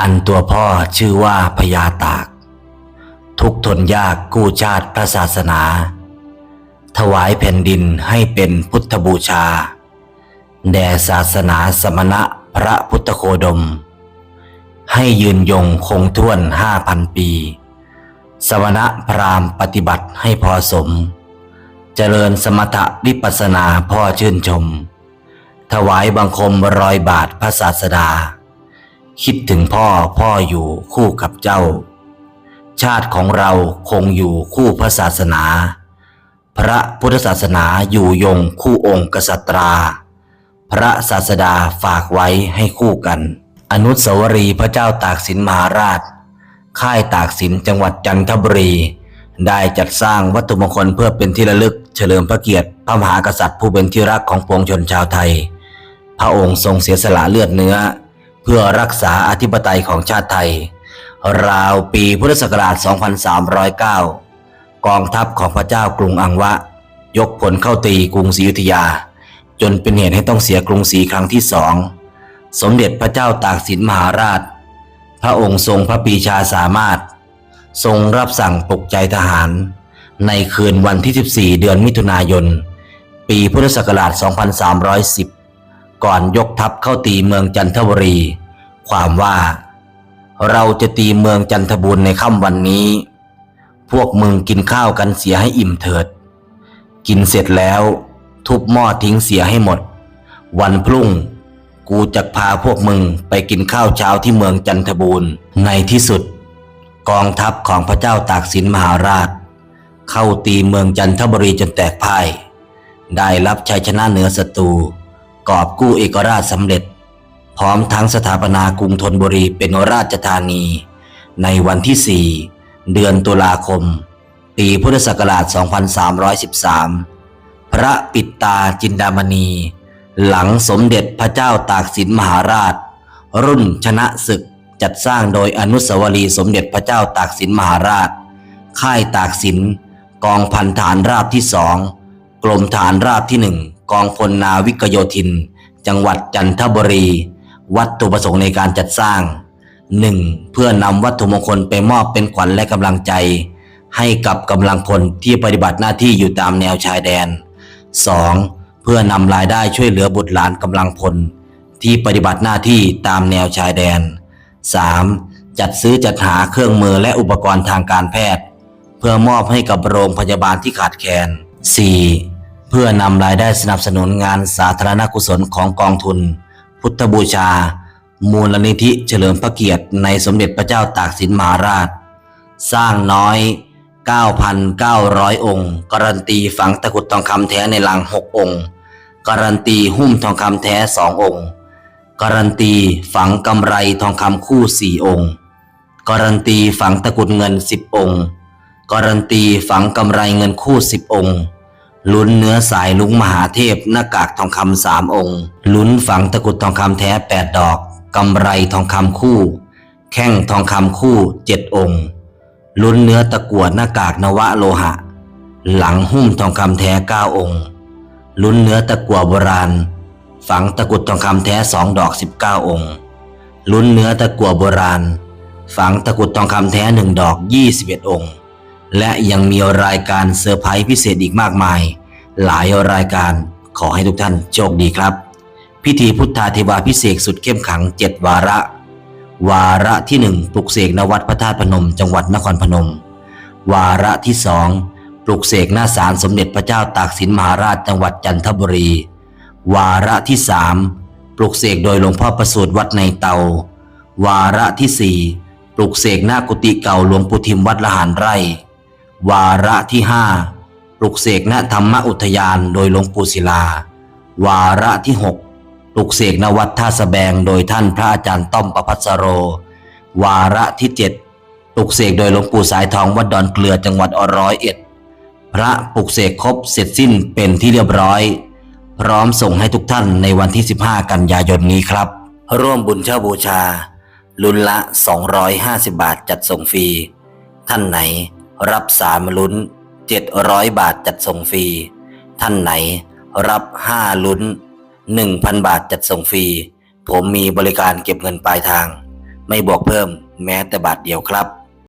อันตัวพ่อชื่อว่าพญาตาก ทุกทนยากกู้ชาติพระศาสนา ถวายแผ่นดินให้เป็นพุทธบูชา แด่ศาสนาสมณะพระพุทธโคดม ให้ยืนยงคงท่วนห้าพันปี สมณะพราหมณ์ปฏิบัติให้พอสม เจริญสมถะวิปัสสนาพ่อชื่นชม ถวายบังคมรอยบาทพระศาสดา คิดถึงพ่อพ่ออยู่คู่กับเจ้า ชาติของเราคงอยู่คู่พระศาสนา พระพุทธศาสนาอยู่ยงคู่องค์กษัตรา พระศาสดาฝากไว้ให้คู่กัน อนุสาวรีย์พระเจ้าตากสินมหาราช ค่ายตากสินจังหวัดจันทบุรี ได้จัดสร้างวัตถุมงคลเพื่อเป็นที่ระลึกเฉลิมพระเกียรติพระมหากษัตริย์ผู้เป็นที่รักของปวงชนชาวไทย พระองค์ทรงเสียสละเลือดเนื้อ เพื่อรักษาอธิปไตยของชาติไทย ราวปีพุทธศักราช 2309 กองทัพของพระเจ้ากรุงอังวะ ยกผลเข้าตีกรุงศรีอยุธยา จนเป็นเหตุให้ต้องเสียกรุงศรีครั้งที่สองสมเด็จพระเจ้าตากสินมหาราช พระองค์ทรงพระปีชาสามารถ ทรงรับสั่งปลุกใจทหาร ในคืนวันที่ 14 เดือนมิถุนายน ปีพุทธศักราช 2310 ก่อนยกทัพเข้าตีเมืองจันทบุรี ความว่า เราจะตีเมืองจันทบุรีในค่ำวันนี้ พวกมึงกินข้าวกันเสียให้อิ่มเถิด กินเสร็จแล้ว ทุบหม้อทิ้งเสียให้หมด วันพรุ่ง กูจะพาพวกมึงไปกินข้าวเช้าที่เมืองจันทบูรณ์ในที่สุด กองทัพของพระเจ้าตากสินมหาราช เข้าตีเมืองจันทบุรีจนแตกพ่าย ได้รับชัยชนะเหนือศัตรู กอบกู้เอกราชสำเร็จ พร้อมทั้งสถาปนากรุงธนบุรีเป็นราชธานี ในวันที่ 4 เดือนตุลาคม ปีพุทธศักราช 2313 พระปิตาจินดามณี หลังสมเด็จพระเจ้าตากสินมหาราช รุ่นชนะศึกจัดสร้างโดยอนุสาวรีย์สมเด็จพระเจ้าตากสินมหาราช ค่ายตากสินกองพันฐานราบที่สองกรมฐานราบที่หนึ่ง กองพลนาวิกโยธิน จังหวัดจันทบุรี วัตถุประสงค์ในการจัดสร้าง 1. เพื่อนำวัตถุมงคลไปมอบเป็นขวัญและกำลังใจ ให้กับกำลังพลที่ปฏิบัติหน้าที่อยู่ตามแนวชายแดน 2. เพื่อนำรายได้ช่วยเหลือบุตรหลานกำลังพล ที่ปฏิบัติหน้าที่ตามแนวชายแดน 3. จัดซื้อจัดหาเครื่องมือและอุปกรณ์ทางการแพทย์ เพื่อมอบให้กับโรงพยาบาลที่ขาดแคลน 4. เพื่อนำรายได้สนับสนุนงานสาธารณกุศลของกองทุน พุทธบูชา มูลนิธิเฉลิมพระเกียรติในสมเด็จพระเจ้าตากสินมหาราช สร้างน้อย 9,900 องค์ การันตีฝังตะกรุดทองคำแท้ในลัง 6 องค์ การันตีหุ้มทองคำแท้ 2 องค์ การันตีฝังกำไรทองคำคู่ 4 องค์ การันตีฝังตะกรุดเงิน 10 องค์ การันตีฝังกำไรเงินคู่ 10 องค์ ลุ้นเนื้อสายลุงมหาเทพหน้ากากทองคำสามองค์ ลุ้นฝังตะกุดทองคำแท้8ดดอกกำไรทองคำคู่ แข้งทองคำคู่7องค์ ลุ้นเนื้อตะกั่วหน้ากากนวะโลหะ หลังหุ้มทองคำแท้เก้าองค์ ลุ้นเนื้อตะกั่วโบราณ ฝังตะกุดทองคำแท้สองดอกสิบเก้าองค์ ลุ้นเนื้อตะกั่วโบราณ ฝังตะกุดทองคำแท้หนึ่งดอกยี่สิบเอ็ดองค์ และยังมีรายการเซอร์ไพรส์พิเศษอีกมากมาย หลายรายการขอให้ทุกท่านโชคดีครับ พิธีพุทธาเทวาพิเศษสุดเข้มขังเจ็ดวาระ วาระที่หนึ่งปลุกเสกณวัดพระธาตุพนม จังหวัดนครพนม วาระที่สองปลุกเสกหน้าศาลสมเด็จพระเจ้าตากสินมหาราชจังหวัดจันทบุรี วาระที่สามปลุกเสกโดยหลวงพ่อประสูติวัดในเตา วาระที่สี่ปลุกเสกหน้ากุฏิเก่าหลวงปู่ทิมวัดละหารไร่ วาระที่ห้าปลุกเสกณธรรมอุทยานโดยหลวงปู่ศิลา วาระที่หกปลุกเสกณวัดท่าสะแบงโดยท่านพระอาจารย์ต้อมประพัสโร วาระที่เจ็ดปลุกเสกโดยหลวงปู่สายทองวัดดอนเกลือจังหวัดอร้อยเอ็ดพระปลุกเสกครบเสร็จสิ้นเป็นที่เรียบร้อย พร้อมส่งให้ทุกท่านในวันที่ 15 กันยายนนี้ครับ ร่วมบุญเช่าบูชา ลุนละ 250 บาทจัดส่งฟรี ท่านไหน รับสามลุ้น 700 บาทจัดส่งฟรี ท่านไหน รับ 5 ลุ้น 1,000 บาทจัดส่งฟรี ผมมีบริการเก็บเงินปลายทาง ไม่บวกเพิ่มแม้แต่บาทเดียวครับ